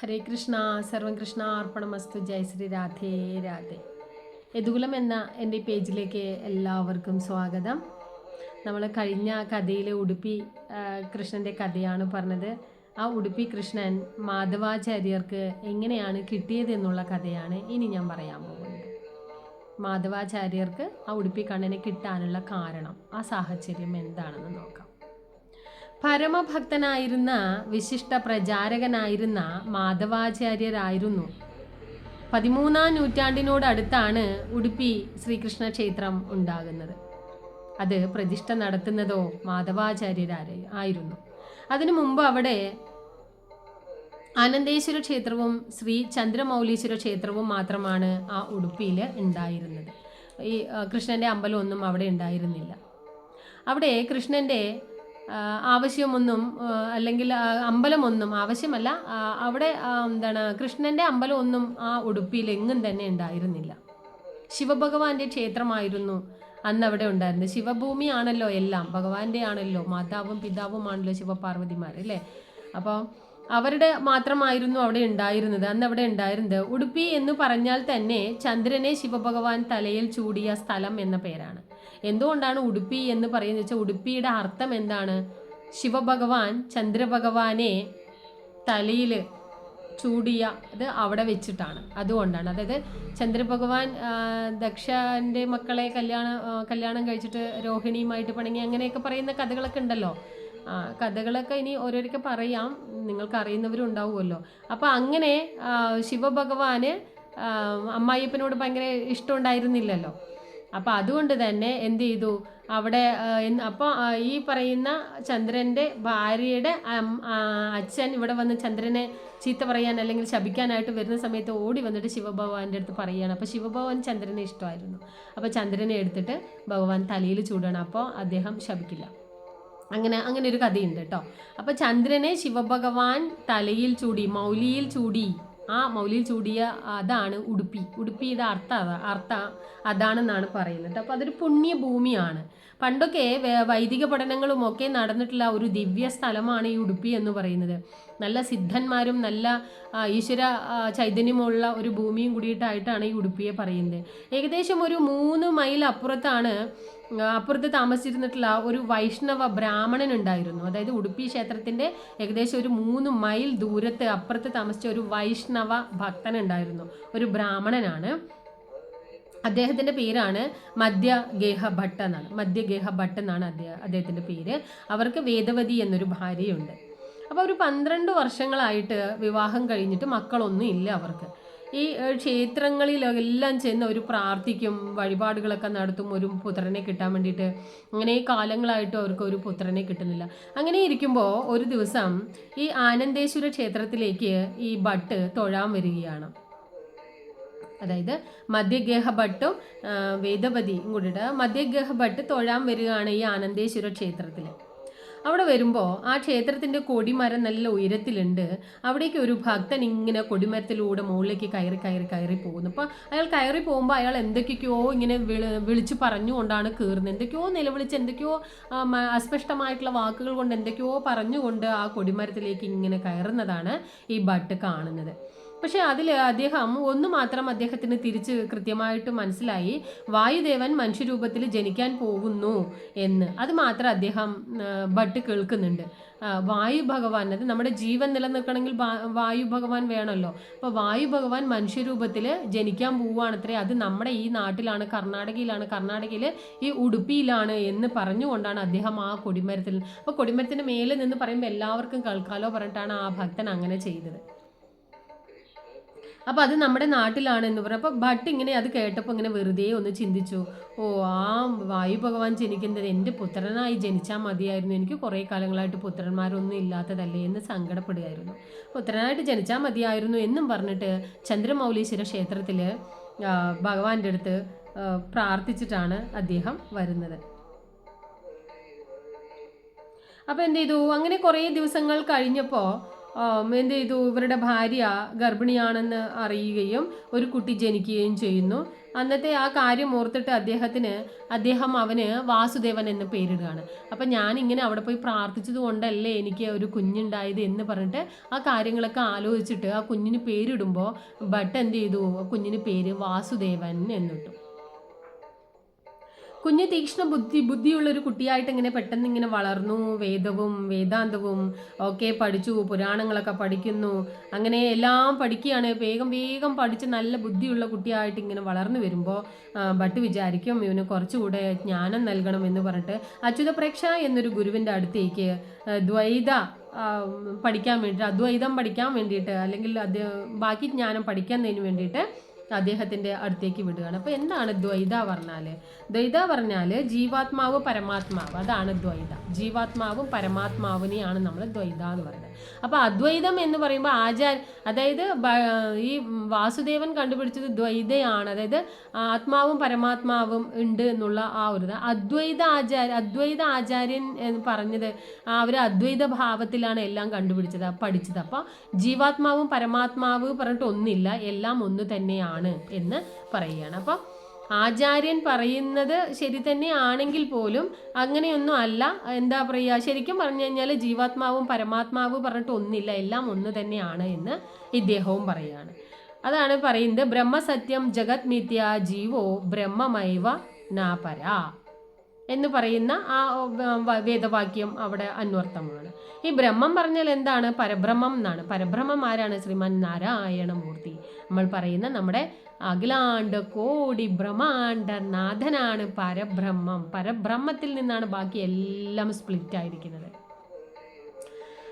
ഹരേ കൃഷ്ണ സർവം കൃഷ്ണ അർപ്പണമസ്തു. ജയ് ശ്രീ രാധേ രാധേ. യദുകുലം എന്ന എന്റെ പേജിലേക്ക് എല്ലാവർക്കും സ്വാഗതം. നമ്മൾ കഴിഞ്ഞ കഥയിലെ ഉടുപ്പി കൃഷ്ണന്റെ കഥയാണ് പറഞ്ഞത്. ആ ഉടുപ്പി കൃഷ്ണൻ മാധവാചാര്യർക്ക് എങ്ങനെയാണ് കിട്ടിയത് എന്നുള്ള കഥയാണ് ഇനി ഞാൻ പറയാൻ പോകുന്നത്. മാധവാചാര്യർക്ക് ആ ഉടുപ്പി കണ്ണനെ കിട്ടാനുള്ള കാരണം ആ സാഹചര്യം എന്താണെന്ന് നോക്കാം. പരമഭക്തനായിരുന്ന വിശിഷ്ട പ്രചാരകനായിരുന്ന മാധവാചാര്യരായിരുന്നു. പതിമൂന്നാം നൂറ്റാണ്ടിനോടടുത്താണ് ഉടുപ്പി ശ്രീകൃഷ്ണ ക്ഷേത്രം ഉണ്ടാകുന്നത്. അത് പ്രതിഷ്ഠ നടത്തുന്നതോ മാധവാചാര്യരാരെ ആയിരുന്നു. അതിനു മുമ്പ് അവിടെ ആനന്ദേശ്വര ക്ഷേത്രവും ശ്രീ ചന്ദ്രമൗലീശ്വര ക്ഷേത്രവും മാത്രമാണ് ആ ഉടുപ്പിയിൽ ഉണ്ടായിരുന്നത്. ഈ കൃഷ്ണന്റെ അമ്പലമൊന്നും അവിടെ ഉണ്ടായിരുന്നില്ല. അവിടെ കൃഷ്ണന്റെ ആവശ്യമൊന്നും അല്ലെങ്കിൽ അമ്പലമൊന്നും ആവശ്യമല്ല. അവിടെ എന്താണ് കൃഷ്ണന്റെ അമ്പലമൊന്നും ആ ഉടുപ്പിയിൽ എങ്ങും തന്നെ ഉണ്ടായിരുന്നില്ല. ശിവഭഗവാന്റെ ക്ഷേത്രമായിരുന്നു അന്ന് അവിടെ ഉണ്ടായിരുന്നത്. ശിവഭൂമി ആണല്ലോ എല്ലാം. ഭഗവാന്റെ ആണല്ലോ മാതാവും പിതാവും ആണല്ലോ ശിവപാർവതിമാർ അല്ലേ? അപ്പോൾ അവരുടെ മാത്രമായിരുന്നു അവിടെ ഉണ്ടായിരുന്നത് അന്ന് അവിടെ ഉണ്ടായിരുന്നത്. ഉടുപ്പി എന്ന് പറഞ്ഞാൽ തന്നെ ചന്ദ്രനെ ശിവഭഗവാൻ തലയിൽ ചൂടിയ സ്ഥലം എന്ന പേരാണ്. എന്തുകൊണ്ടാണ് ഉടുപ്പി എന്ന് പറയുന്നത് വെച്ചാൽ ഉടുപ്പിയുടെ അർത്ഥം എന്താണ്? ശിവഭഗവാൻ ചന്ദ്രഭഗവാനെ തലയിൽ ചൂടിയ അത് അവിടെ വെച്ചിട്ടാണ്. അതുകൊണ്ടാണ്. അതായത് ചന്ദ്രഭഗവാൻ ദക്ഷന്റെ മക്കളെ കല്യാണം കല്യാണം കഴിച്ചിട്ട് രോഹിണിയുമായിട്ട് പണങ്ങി അങ്ങനെയൊക്കെ പറയുന്ന കഥകളൊക്കെ ഉണ്ടല്ലോ. കഥകളൊക്കെ ഇനി ഓരോരൊക്കെ പറയാം. നിങ്ങൾക്ക് അറിയുന്നവരും ഉണ്ടാവുമല്ലോ അപ്പോൾ അങ്ങനെ ശിവഭഗവാന് അമ്മായിയപ്പനോട് ഭയങ്കര ഇഷ്ടമുണ്ടായിരുന്നില്ലല്ലോ അപ്പോൾ അതുകൊണ്ട് തന്നെ എന്ത് ചെയ്തു? അവിടെ അപ്പോൾ ഈ പറയുന്ന ചന്ദ്രന്റെ ഭാര്യയുടെ അച്ഛൻ ഇവിടെ വന്ന് ചന്ദ്രനെ ചീത്ത പറയാൻ അല്ലെങ്കിൽ ശപിക്കാനായിട്ട് വരുന്ന സമയത്ത് ഓടി വന്നിട്ട് ശിവഭഗവാന്റെ അടുത്ത് പറയുകയാണ്. അപ്പോൾ ശിവഭഗവാൻ ചന്ദ്രനെ ഇഷ്ടമായിരുന്നു. അപ്പോൾ ചന്ദ്രനെ എടുത്തിട്ട് ഭഗവാൻ തലയിൽ ചൂടാണ് അപ്പോൾ അദ്ദേഹം ശപിക്കില്ല. അങ്ങനെ അങ്ങനെ ഒരു കഥയുണ്ട് കേട്ടോ. അപ്പോൾ ചന്ദ്രനെ ശിവഭഗവാൻ തലയിൽ ചൂടി മൗലിയിൽ ചൂടി ആ മൗലിയിൽ ചൂടിയ അതാണ് ഉടുപ്പി. ഉടുപ്പി ഇത് അർത്ഥ അർത്ഥ അതാണെന്നാണ് പറയുന്നത്. അപ്പോൾ അതൊരു പുണ്യ ഭൂമിയാണ്. പണ്ടൊക്കെ വൈദിക പഠനങ്ങളും ഒക്കെ നടന്നിട്ടുള്ള ഒരു ദിവ്യ സ്ഥലമാണ് ഈ ഉടുപ്പി എന്ന് പറയുന്നത്. നല്ല സിദ്ധന്മാരും നല്ല ഈശ്വര ചൈതന്യമുള്ള ഒരു ഭൂമിയും കൂടിയിട്ടായിട്ടാണ് ഈ ഉടുപ്പിയെ പറയുന്നത്. ഏകദേശം ഒരു മൂന്ന് മൈൽ അപ്പുറത്താണ് അപ്പുറത്ത് താമസിച്ചിരുന്നിട്ടുള്ള ഒരു വൈഷ്ണവ ബ്രാഹ്മണൻ ഉണ്ടായിരുന്നു. അതായത് ഉടുപ്പി ക്ഷേത്രത്തിന്റെ ഏകദേശം ഒരു മൂന്ന് മൈൽ ദൂരത്ത് അപ്പുറത്ത് താമസിച്ച ഒരു വൈഷ്ണവ ഭക്തൻ ഉണ്ടായിരുന്നു. ഒരു ബ്രാഹ്മണനാണ്. അദ്ദേഹത്തിന്റെ പേരാണ് മധ്യഗേഹ ഭട്ട് എന്നാണ്. മധ്യഗേഹ ഭട്ട് എന്നാണ് അദ്ദേഹം അദ്ദേഹത്തിന്റെ പേര്. അവർക്ക് വേദവതി എന്നൊരു ഭാര്യയുണ്ട്. അപ്പോൾ ഒരു പന്ത്രണ്ട് വർഷങ്ങളായിട്ട് വിവാഹം കഴിഞ്ഞിട്ട് മക്കളൊന്നും ഇല്ല അവർക്ക്. ഈ ക്ഷേത്രങ്ങളിലെല്ലാം ചെന്ന് ഒരു പ്രാർത്ഥിക്കും വഴിപാടുകളൊക്കെ നടത്തും ഒരു പുത്രനെ കിട്ടാൻ വേണ്ടിയിട്ട്. അങ്ങനെ കാലങ്ങളായിട്ട് അവർക്ക് ഒരു പുത്രനെ കിട്ടുന്നില്ല. അങ്ങനെ ഇരിക്കുമ്പോൾ ഒരു ദിവസം ഈ ആനന്ദേശ്വര ക്ഷേത്രത്തിലേക്ക് ഈ ഭട്ട് തൊഴാൻ വരികയാണ്. അതായത് മധ്യഗേഹ ഭട്ടും ആ, വേദവതിയും കൂടിയിട്ട് മധ്യഗേഹ ഭട്ട് തൊഴാൻ വരികയാണ് ഈ ആനന്ദേശ്വര ക്ഷേത്രത്തിൽ അവിടെ വരുമ്പോൾ ആ ക്ഷേത്രത്തിന്റെ കൊടിമരം നല്ല ഉയരത്തിലുണ്ട്. അവിടേക്ക് ഒരു ഭക്തൻ ഇങ്ങനെ കൊടിമരത്തിലൂടെ മുകളിലേക്ക് കയറി കയറി കയറി പോകുന്നു. അപ്പോൾ അയാൾ കയറി പോകുമ്പോൾ അയാൾ എന്തൊക്കെയോ ഇങ്ങനെ വിളി വിളിച്ച് പറഞ്ഞുകൊണ്ടാണ് കയറുന്നത്. എന്തൊക്കെയോ നിലവിളിച്ച് എന്തൊക്കെയോ അസ്പഷ്ടമായിട്ടുള്ള വാക്കുകൾ കൊണ്ട് എന്തൊക്കെയോ പറഞ്ഞുകൊണ്ട് ആ കൊടിമരത്തിലേക്ക് ഇങ്ങനെ കയറുന്നതാണ് ഈ ഭട്ട് കാണുന്നത്. പക്ഷെ അതിൽ അദ്ദേഹം ഒന്ന് മാത്രം അദ്ദേഹത്തിന് തിരിച്ച് കൃത്യമായിട്ട് മനസ്സിലായി. വായുദേവൻ മനുഷ്യരൂപത്തിൽ ജനിക്കാൻ പോകുന്നു എന്ന്. അത് മാത്രം അദ്ദേഹം ഭട്ട് കേൾക്കുന്നുണ്ട്. വായു ഭഗവാൻ അത് നമ്മുടെ ജീവൻ നിലനിൽക്കണമെങ്കിൽ വായു ഭഗവാൻ വേണമല്ലോ. അപ്പോൾ വായു ഭഗവാൻ മനുഷ്യരൂപത്തിൽ ജനിക്കാൻ പോവുകയാണത്രേ അത് നമ്മുടെ ഈ നാട്ടിലാണ് കർണാടകയിലാണ് കർണാടകയിൽ ഈ ഉടുപ്പിയിലാണ് എന്ന് പറഞ്ഞുകൊണ്ടാണ് അദ്ദേഹം ആ കൊടിമരത്തിൽ അപ്പോൾ കൊടിമരത്തിന്റെ മേലെ നിന്ന് പറയുമ്പോൾ എല്ലാവർക്കും കേൾക്കാലോ പറഞ്ഞിട്ടാണ് ആ ഭക്തൻ അങ്ങനെ ചെയ്തത്. അപ്പോൾ അത് നമ്മുടെ നാട്ടിലാണ് എന്ന് പറഞ്ഞു. അപ്പോൾ ഭട്ട് ഇങ്ങനെ അത് കേട്ടപ്പോൾ ഇങ്ങനെ വെറുതെ ഒന്ന് ചിന്തിച്ചു. ഓ ആ വായു ഭഗവാൻ ജനിക്കുന്നത് എന്റെ പുത്രനായി ജനിച്ചാൽ മതിയായിരുന്നു. എനിക്ക് കുറേ കാലങ്ങളായിട്ട് പുത്രന്മാരൊന്നും ഇല്ലാത്തതല്ലേ എന്ന് സങ്കടപ്പെടുകയായിരുന്നു. പുത്രനായിട്ട് ജനിച്ചാൽ മതിയായിരുന്നു എന്നും പറഞ്ഞിട്ട് ചന്ദ്രമൗലീശ്വര ക്ഷേത്രത്തിൽ ഭഗവാന്റെ അടുത്ത് പ്രാർത്ഥിച്ചിട്ടാണ് അദ്ദേഹം വരുന്നത്. അപ്പോൾ എന്ത് ചെയ്തു? അങ്ങനെ കുറേ ദിവസങ്ങൾ കഴിഞ്ഞപ്പോൾ എന്ത് ചെയ്തു? ഇവരുടെ ഭാര്യ ഗർഭിണിയാണെന്ന് അറിയുകയും ഒരു കുട്ടി ജനിക്കുകയും ചെയ്യുന്നു. അന്നത്തെ ആ കാര്യം ഓർത്തിട്ട് അദ്ദേഹത്തിന് അദ്ദേഹം അവന് വാസുദേവൻ എന്ന് പേരിടുകയാണ്. അപ്പം ഞാൻ ഇങ്ങനെ അവിടെ പോയി പ്രാർത്ഥിച്ചത് കൊണ്ടല്ലേ എനിക്ക് ഒരു കുഞ്ഞുണ്ടായത് എന്ന് പറഞ്ഞിട്ട് ആ കാര്യങ്ങളൊക്കെ ആലോചിച്ചിട്ട് ആ കുഞ്ഞിന് പേരിടുമ്പോൾ ഭട്ട് എന്ത് ചെയ്തു? കുഞ്ഞിന് പേര് വാസുദേവൻ എന്നിട്ടു കുഞ്ഞ് തീക്ഷ്ണ ബുദ്ധി ബുദ്ധിയുള്ള ഒരു കുട്ടിയായിട്ട് ഇങ്ങനെ പെട്ടെന്ന് ഇങ്ങനെ വളർന്നു വേദവും വേദാന്തവും ഒക്കെ പഠിച്ചു പുരാണങ്ങളൊക്കെ പഠിക്കുന്നു. അങ്ങനെ എല്ലാം പഠിക്കുകയാണ്. വേഗം വേഗം പഠിച്ച് നല്ല ബുദ്ധിയുള്ള കുട്ടിയായിട്ട് ഇങ്ങനെ വളർന്നു വരുമ്പോൾ ഭട്ട് വിചാരിക്കും ഇവന് കുറച്ചുകൂടെ ജ്ഞാനം നൽകണം എന്ന് പറഞ്ഞിട്ട് അച്യുതപ്രേക്ഷ എന്നൊരു ഗുരുവിന്റെ അടുത്തേക്ക് ദ്വൈത പഠിക്കാൻ വേണ്ടിയിട്ട് അദ്വൈതം പഠിക്കാൻ വേണ്ടിയിട്ട് അല്ലെങ്കിൽ അത് ബാക്കി ജ്ഞാനം പഠിക്കുന്നതിന് വേണ്ടിയിട്ട് അദ്ദേഹത്തിന്റെ അടുത്തേക്ക് വിടുകയാണ്. അപ്പോൾ എന്താണ് ദ്വൈത പറഞ്ഞാൽ ദ്വൈത പറഞ്ഞാൽ ജീവാത്മാവ് പരമാത്മാവ്. അതാണ് ദ്വൈത. ജീവാത്മാവും പരമാത്മാവിനെയാണ് നമ്മൾ ദ്വൈത എന്ന് പറയുന്നത്. അപ്പോൾ അദ്വൈതം എന്ന് പറയുമ്പോൾ ആചാര അതായത് ഈ വാസുദേവൻ കണ്ടുപിടിച്ചത് ദ്വൈതയാണ്. അതായത് ആത്മാവും പരമാത്മാവും ഉണ്ട് എന്നുള്ള ആ ഒരു അദ്വൈത ആചാര്യ അദ്വൈത ആചാര്യൻ എന്ന് പറഞ്ഞത് അവർ അദ്വൈത ഭാവത്തിലാണ് എല്ലാം കണ്ടുപിടിച്ചത് പഠിച്ചത്. അപ്പോൾ ജീവാത്മാവും പരമാത്മാവ് പറഞ്ഞിട്ട് ഒന്നില്ല. എല്ലാം ഒന്ന് തന്നെയാണ്. എന്ന് പറയുകയാണ്. അപ്പോൾ ആചാര്യൻ പറയുന്നത് ശരി തന്നെ ആണെങ്കിൽ പോലും അങ്ങനെയൊന്നും അല്ല. എന്താ പറയുക ശരിക്കും പറഞ്ഞു കഴിഞ്ഞാൽ ജീവാത്മാവും പരമാത്മാവും പറഞ്ഞിട്ട് ഒന്നില്ല. എല്ലാം ഒന്ന് തന്നെയാണ് എന്ന് ഇദ്ദേഹവും പറയുകയാണ്. അതാണ് പറയുന്നത്. ബ്രഹ്മസത്യം ജഗത് മിഥ്യ ജീവോ ബ്രഹ്മമൈവ നാപര എന്ന് പറയുന്ന ആ വേദവാക്യം അവിടെ അന്വർത്ഥമാണ്. ഈ ബ്രഹ്മം പറഞ്ഞാൽ എന്താണ്? പരബ്രഹ്മം എന്നാണ്. പരബ്രഹ്മം ആരാണ്? ശ്രീമാൻ നാരായണമൂർത്തി. നമ്മൾ പറയുന്ന നമ്മുടെ അഖിലാണ്ട് കോടി ബ്രഹ്മാണ്ട നാഥനാണ് പരബ്രഹ്മം. പരബ്രഹ്മത്തിൽ നിന്നാണ് ബാക്കി എല്ലാം സ്പ്ലിറ്റ് ആയിരിക്കുന്നത്.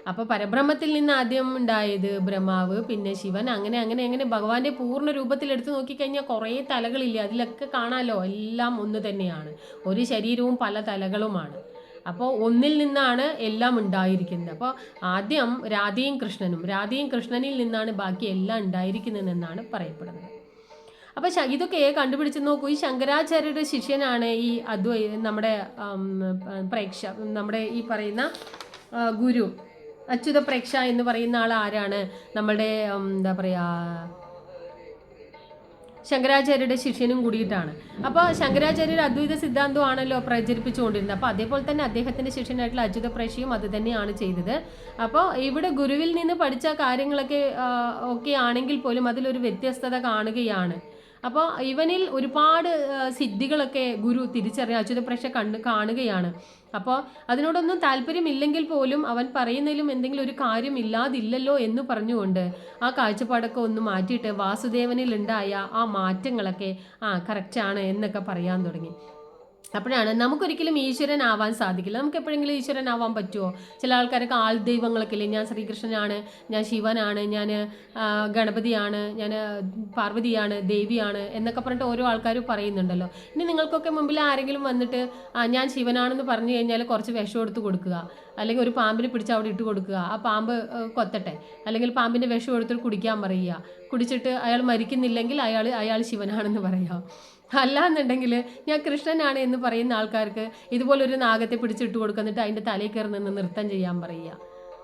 അപ്പോൾ പരബ്രഹ്മത്തിൽ നിന്ന് ആദ്യം ഉണ്ടായത് ബ്രഹ്മാവ് പിന്നെ ശിവൻ അങ്ങനെ അങ്ങനെ അങ്ങനെ ഭഗവാന്റെ പൂർണ രൂപത്തിൽ എടുത്തു നോക്കിക്കഴിഞ്ഞാൽ കുറേ തലകളില്ലേ? അതിലൊക്കെ കാണാലോ? എല്ലാം ഒന്ന് തന്നെയാണ്. ഒരു ശരീരവും പല തലകളുമാണ്. അപ്പോൾ ഒന്നിൽ നിന്നാണ് എല്ലാം ഉണ്ടായിരിക്കുന്നത്. അപ്പോൾ ആദ്യം രാധയും കൃഷ്ണനും രാധയും കൃഷ്ണനിൽ നിന്നാണ് ബാക്കി എല്ലാം ഉണ്ടായിരിക്കുന്നതെന്നാണ് പറയപ്പെടുന്നത്. അപ്പോൾ ഇതൊക്കെ കണ്ടുപിടിച്ച് നോക്കൂ. ഈ ശങ്കരാചാര്യരുടെ ശിഷ്യനാണ് ഈ അദ്വൈ നമ്മുടെ പ്രേക്ഷ നമ്മുടെ ഈ പറയുന്ന ഗുരു അച്യുത പ്രേക്ഷ എന്ന് പറയുന്ന ആൾ ആരാണ് നമ്മുടെ എന്താ പറയുക ശങ്കരാചാര്യരുടെ ശിഷ്യനും കൂടിയിട്ടാണ്. അപ്പോൾ ശങ്കരാചാര്യർ അദ്വൈത സിദ്ധാന്തമാണല്ലോ പ്രചരിപ്പിച്ചുകൊണ്ടിരുന്നത്. അപ്പോൾ അതേപോലെ തന്നെ അദ്ദേഹത്തിന്റെ ശിഷ്യനായിട്ടുള്ള അച്യുത പ്രേക്ഷയും അത് തന്നെയാണ് ചെയ്തത്. അപ്പോൾ ഇവിടെ ഗുരുവിൽ നിന്ന് പഠിച്ച കാര്യങ്ങളൊക്കെ ഒക്കെ ആണെങ്കിൽ പോലും അതിലൊരു വ്യത്യസ്തത കാണുകയാണ്. അപ്പോൾ ഇവനിൽ ഒരുപാട് സിദ്ധികളൊക്കെ ഗുരു തിരിച്ചറിയാൻ അച്യുത പ്രേക്ഷ കണ്ണ് കാണുകയാണ്. അപ്പോൾ അതിനോടൊന്നും താല്പര്യമില്ലെങ്കിൽ പോലും അവൻ പറയുന്നതിലും എന്തെങ്കിലും ഒരു കാര്യം ഇല്ലാതില്ലല്ലോ എന്ന് പറഞ്ഞുകൊണ്ട് ആ കാഴ്ചപ്പാടൊക്കെ ഒന്ന് മാറ്റിയിട്ട് വാസുദേവനിൽ ഉണ്ടായ ആ മാറ്റങ്ങളൊക്കെ ആ കറക്റ്റാണ് എന്നൊക്കെ പറയാൻ തുടങ്ങി. അപ്പോഴാണ് നമുക്കൊരിക്കലും ഈശ്വരനാവാൻ സാധിക്കില്ല. നമുക്ക് എപ്പോഴെങ്കിലും ഈശ്വരനാവാൻ പറ്റുമോ ചില ആൾക്കാരൊക്കെ ആൾ ദൈവങ്ങളൊക്കെ ഇല്ലേ? ഞാൻ ശ്രീകൃഷ്ണനാണ് ഞാൻ ശിവനാണ് ഞാൻ ഗണപതിയാണ് ഞാൻ പാർവതിയാണ് ദേവിയാണ് എന്നൊക്കെ പറഞ്ഞിട്ട് ഓരോ ആൾക്കാർ പറയുന്നുണ്ടല്ലോ. ഇനി നിങ്ങൾക്കൊക്കെ മുമ്പിൽ ആരെങ്കിലും വന്നിട്ട് ഞാൻ ശിവനാണെന്ന് പറഞ്ഞു കഴിഞ്ഞാൽ കുറച്ച് വിഷം എടുത്ത് കൊടുക്കുക. അല്ലെങ്കിൽ ഒരു പാമ്പിനെ പിടിച്ച് അവിടെ ഇട്ട് കൊടുക്കുക. ആ പാമ്പ് കൊത്തട്ടെ. അല്ലെങ്കിൽ പാമ്പിന്റെ വിഷം എടുത്തിട്ട് കുടിക്കാൻ പറയുക. കുടിച്ചിട്ട് അയാൾ മരിക്കുന്നില്ലെങ്കിൽ അയാൾ അയാൾ ശിവനാണെന്ന് പറയുക അല്ലാന്നുണ്ടെങ്കിൽ ഞാൻ കൃഷ്ണനാണ് എന്ന് പറയുന്ന ആൾക്കാർക്ക് ഇതുപോലൊരു നാഗത്തെ പിടിച്ചിട്ട് കൊടുക്കുന്നിട്ട് അതിന്റെ തലയിൽ കയറി നിന്ന് നൃത്തം ചെയ്യാൻ പറയുക.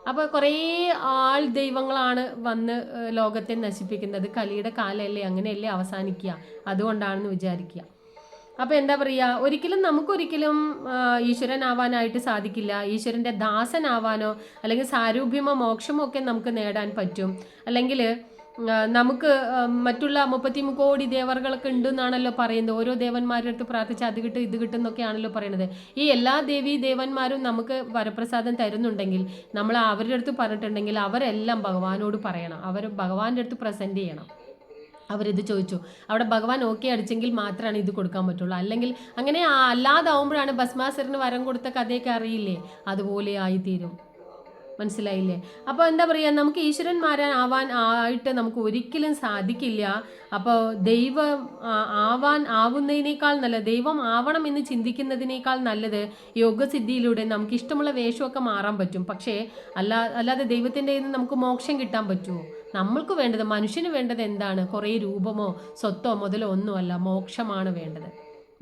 അപ്പോൾ കുറേ ആൾ ദൈവങ്ങളാണ് വന്ന് ലോകത്തെ നശിപ്പിക്കുന്നത്. കലിയുടെ കാലമല്ലേ അങ്ങനെയല്ലേ അവസാനിക്കുക. അതുകൊണ്ടാണെന്ന് വിചാരിക്കുക. അപ്പോൾ എന്താ പറയുക ഒരിക്കലും നമുക്കൊരിക്കലും ഈശ്വരനാവാനായിട്ട് സാധിക്കില്ല. ഈശ്വരന്റെ ദാസനാവാനോ അല്ലെങ്കിൽ സാരൂപ്യമോ മോക്ഷമോ ഒക്കെ നമുക്ക് നേടാൻ പറ്റും. അല്ലെങ്കിൽ നമുക്ക് മറ്റുള്ള മുപ്പത്തി കോടി ദേവറുകളൊക്കെ ഉണ്ട് എന്നാണല്ലോ പറയുന്നത്. ഓരോ ദേവന്മാരുടെ അടുത്ത് പ്രാർത്ഥിച്ച് അത് കിട്ടും ഇത് കിട്ടും എന്നൊക്കെയാണല്ലോ പറയുന്നത്. ഈ എല്ലാ ദേവി ദേവന്മാരും നമുക്ക് വരപ്രസാദം തരുന്നുണ്ടെങ്കിൽ നമ്മൾ അവരുടെ അടുത്ത് പറഞ്ഞിട്ടുണ്ടെങ്കിൽ അവരെല്ലാം ഭഗവാനോട് പറയണം. അവർ ഭഗവാന്റെ അടുത്ത് പ്രസന്റ് ചെയ്യണം. അവരിത് ചോദിച്ചു. അവിടെ ഭഗവാൻ ഓക്കെ അടിച്ചെങ്കിൽ മാത്രമാണ് ഇത് കൊടുക്കാൻ പറ്റുള്ളൂ. അല്ലെങ്കിൽ അങ്ങനെ അല്ലാതാവുമ്പോഴാണ് ഭസ്മാസുരന് വരം കൊടുത്ത കഥയൊക്കെ അറിയില്ലേ? അതുപോലെ ആയിത്തീരും. മനസ്സിലായില്ലേ? അപ്പോൾ എന്താ പറയുക നമുക്ക് ഈശ്വരന്മാരാൻ ആവാൻ ആയിട്ട് നമുക്ക് ഒരിക്കലും സാധിക്കില്ല. അപ്പോൾ ദൈവം ആവാൻ ആവുന്നതിനേക്കാൾ നല്ല ദൈവം ആവണം എന്ന് ചിന്തിക്കുന്നതിനേക്കാൾ നല്ലത് യോഗസിദ്ധിയിലൂടെ നമുക്ക് ഇഷ്ടമുള്ള വേഷമൊക്കെ മാറാൻ പറ്റും. പക്ഷേ അല്ലാ അല്ലാതെ ദൈവത്തിന്റെ നമുക്ക് മോക്ഷം കിട്ടാൻ പറ്റുമോ? നമ്മൾക്ക് വേണ്ടത് മനുഷ്യന് വേണ്ടത് എന്താണ്? കുറേ രൂപമോ സ്വത്തോ മുതലോ ഒന്നുമല്ല മോക്ഷമാണ് വേണ്ടത്.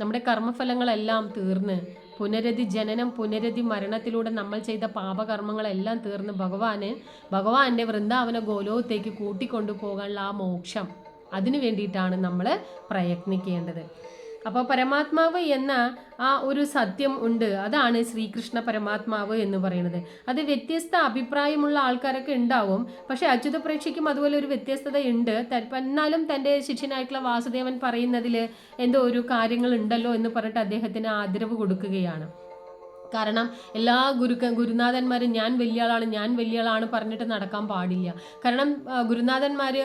നമ്മുടെ കർമ്മഫലങ്ങളെല്ലാം തീർന്ന് പുനരധി ജനനം പുനരധി മരണത്തിലൂടെ നമ്മൾ ചെയ്ത പാപകർമ്മങ്ങളെല്ലാം തീർന്ന് ഭഗവാന് ഭഗവാന്റെ വൃന്ദാവന ഗോലോകത്തേക്ക് കൂട്ടിക്കൊണ്ടു പോകാനുള്ള ആ മോക്ഷം അതിനു വേണ്ടിയിട്ടാണ് നമ്മൾ പ്രയത്നിക്കേണ്ടത്. അപ്പോൾ പരമാത്മാവ് എന്ന ആ ഒരു സത്യം ഉണ്ട്. അതാണ് ശ്രീകൃഷ്ണ പരമാത്മാവ് എന്ന് പറയുന്നത്. അത് വ്യത്യസ്ത അഭിപ്രായമുള്ള ആൾക്കാരൊക്കെ ഉണ്ടാവും. പക്ഷെ അച്യുത പ്രേക്ഷയ്ക്കും അതുപോലെ ഒരു വ്യത്യസ്തത ഉണ്ട്. എന്നാലും തന്റെ ശിഷ്യനായിട്ടുള്ള വാസുദേവൻ പറയുന്നതിൽ എന്തോ ഒരു കാര്യങ്ങൾ ഉണ്ടല്ലോ എന്ന് പറഞ്ഞിട്ട് അദ്ദേഹത്തിന് ആദരവ് കൊടുക്കുകയാണ്. കാരണം എല്ലാ ഗുരുക്ക ഗുരുനാഥന്മാരും ഞാൻ വലിയ ആളാണ് ഞാൻ വലിയ ആളാണ് പറഞ്ഞിട്ട് നടക്കാൻ പാടില്ല. കാരണം ഗുരുനാഥന്മാർ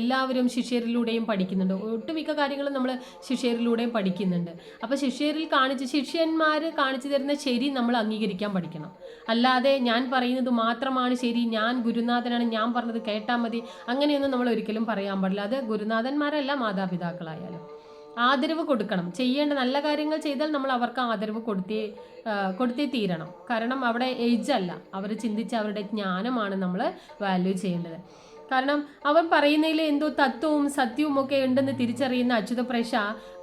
എല്ലാവരും ശിഷ്യരിലൂടെയും പഠിക്കുന്നുണ്ട്. ഒട്ടുമിക്ക കാര്യങ്ങളും നമ്മൾ ശിഷ്യരിലൂടെയും പഠിക്കുന്നുണ്ട്. അപ്പോൾ ശിഷ്യരിൽ കാണിച്ച് ശിഷ്യന്മാർ കാണിച്ചു തരുന്ന ശരി നമ്മൾ അംഗീകരിക്കാൻ പഠിക്കണം. അല്ലാതെ ഞാൻ പറയുന്നത് മാത്രമാണ് ശരി ഞാൻ ഗുരുനാഥനാണ് ഞാൻ പറഞ്ഞത് കേട്ടാൽ മതി അങ്ങനെയൊന്നും നമ്മൾ ഒരിക്കലും പറയാൻ പാടില്ല. അത് ഗുരുനാഥന്മാരല്ല മാതാപിതാക്കളായാലും. ആദരവ് കൊടുക്കണം. ചെയ്യേണ്ട നല്ല കാര്യങ്ങൾ ചെയ്താൽ നമ്മൾ അവർക്ക് ആദരവ് കൊടുത്തേ കൊടുത്തേ തീരണം. കാരണം അവിടെ ഏജ് അല്ല. അവർ ചിന്തിച്ച അവരുടെ ജ്ഞാനമാണ് നമ്മൾ വാല്യൂ ചെയ്യേണ്ടത്. കാരണം അവൻ പറയുന്നതിൽ എന്തോ തത്വവും സത്യവും ഒക്കെ ഉണ്ടെന്ന് തിരിച്ചറിയുന്ന അച്യുത പ്രേക്ഷ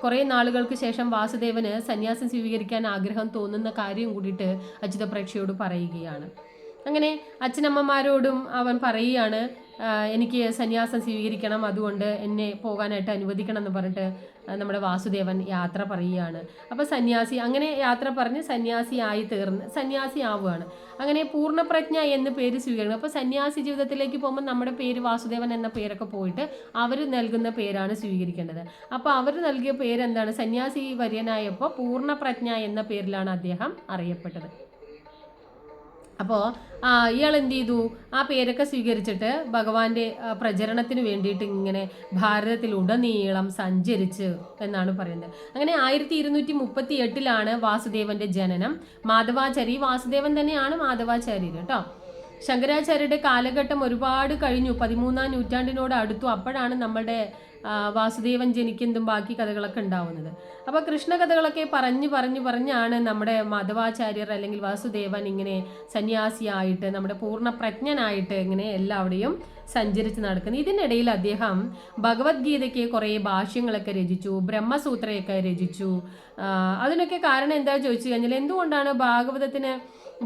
കുറേ നാളുകൾക്ക് ശേഷം വാസുദേവന് സന്യാസം സ്വീകരിക്കാൻ ആഗ്രഹം തോന്നുന്ന കാര്യം കൂടിയിട്ട് അച്യുത പ്രേക്ഷയോട് പറയുകയാണ്. അങ്ങനെ അച്ഛനമ്മമാരോടും അവൻ പറയുകയാണ് എനിക്ക് സന്യാസം സ്വീകരിക്കണം അതുകൊണ്ട് എന്നെ പോകാനായിട്ട് അനുവദിക്കണം എന്ന് പറഞ്ഞിട്ട് നമ്മുടെ വാസുദേവൻ യാത്ര പറയുകയാണ്. അപ്പോൾ സന്യാസി അങ്ങനെ യാത്ര പറഞ്ഞ് സന്യാസിയായി തീർന്ന് സന്യാസി ആവുകയാണ്. അങ്ങനെ പൂർണപ്രജ്ഞ എന്ന പേര് സ്വീകരിക്കണം അപ്പോൾ സന്യാസി ജീവിതത്തിലേക്ക് പോകുമ്പോൾ നമ്മുടെ പേര് വാസുദേവൻ എന്ന പേരൊക്കെ പോയിട്ട് അവർ നൽകുന്ന പേരാണ് സ്വീകരിക്കേണ്ടത്. അപ്പോൾ അവർ നൽകിയ പേരെന്താണ്? സന്യാസി വര്യനായപ്പോൾ പൂർണപ്രജ്ഞ എന്ന പേരിലാണ് അദ്ദേഹം അറിയപ്പെട്ടത്. അപ്പോൾ ഇയാൾ എന്ത് ചെയ്തു? ആ പേരൊക്കെ സ്വീകരിച്ചിട്ട് ഭഗവാന്റെ പ്രചരണത്തിന് വേണ്ടിയിട്ട് ഇങ്ങനെ ഭാരതത്തിലുടനീളം സഞ്ചരിച്ച് എന്നാണ് പറയുന്നത്. അങ്ങനെ ആയിരത്തി ഇരുന്നൂറ്റി മുപ്പത്തി എട്ടിലാണ് വാസുദേവന്റെ ജനനം. മാധവാചാരി വാസുദേവൻ തന്നെയാണ് മാധവാചാര്യർ കേട്ടോ. ശങ്കരാചാര്യരുടെ കാലഘട്ടം ഒരുപാട് കഴിഞ്ഞു. പതിമൂന്നാം നൂറ്റാണ്ടിനോട് അടുത്തു. അപ്പോഴാണ് നമ്മളുടെ ആ, വാസുദേവൻ ജനിക്കുന്നതും ബാക്കി കഥകളൊക്കെ ഉണ്ടാവുന്നത്. അപ്പോൾ കൃഷ്ണകഥകളൊക്കെ പറഞ്ഞു പറഞ്ഞു പറഞ്ഞാണ് നമ്മുടെ മാധവാചാര്യർ അല്ലെങ്കിൽ വാസുദേവൻ ഇങ്ങനെ സന്യാസിയായിട്ട് നമ്മുടെ പൂർണ പ്രജ്ഞനായിട്ട് ഇങ്ങനെ എല്ലാവിടെയും സഞ്ചരിച്ച് നടക്കുന്നത് ഇതിനിടയിൽ അദ്ദേഹം ഭഗവത്ഗീതയ്ക്ക് കുറേ ഭാഷ്യങ്ങളൊക്കെ രചിച്ചു ബ്രഹ്മസൂത്രയൊക്കെ രചിച്ചു. അതിനൊക്കെ കാരണം എന്താ ചോദിച്ചു കഴിഞ്ഞാൽ എന്തുകൊണ്ടാണ് ഭാഗവതത്തിന്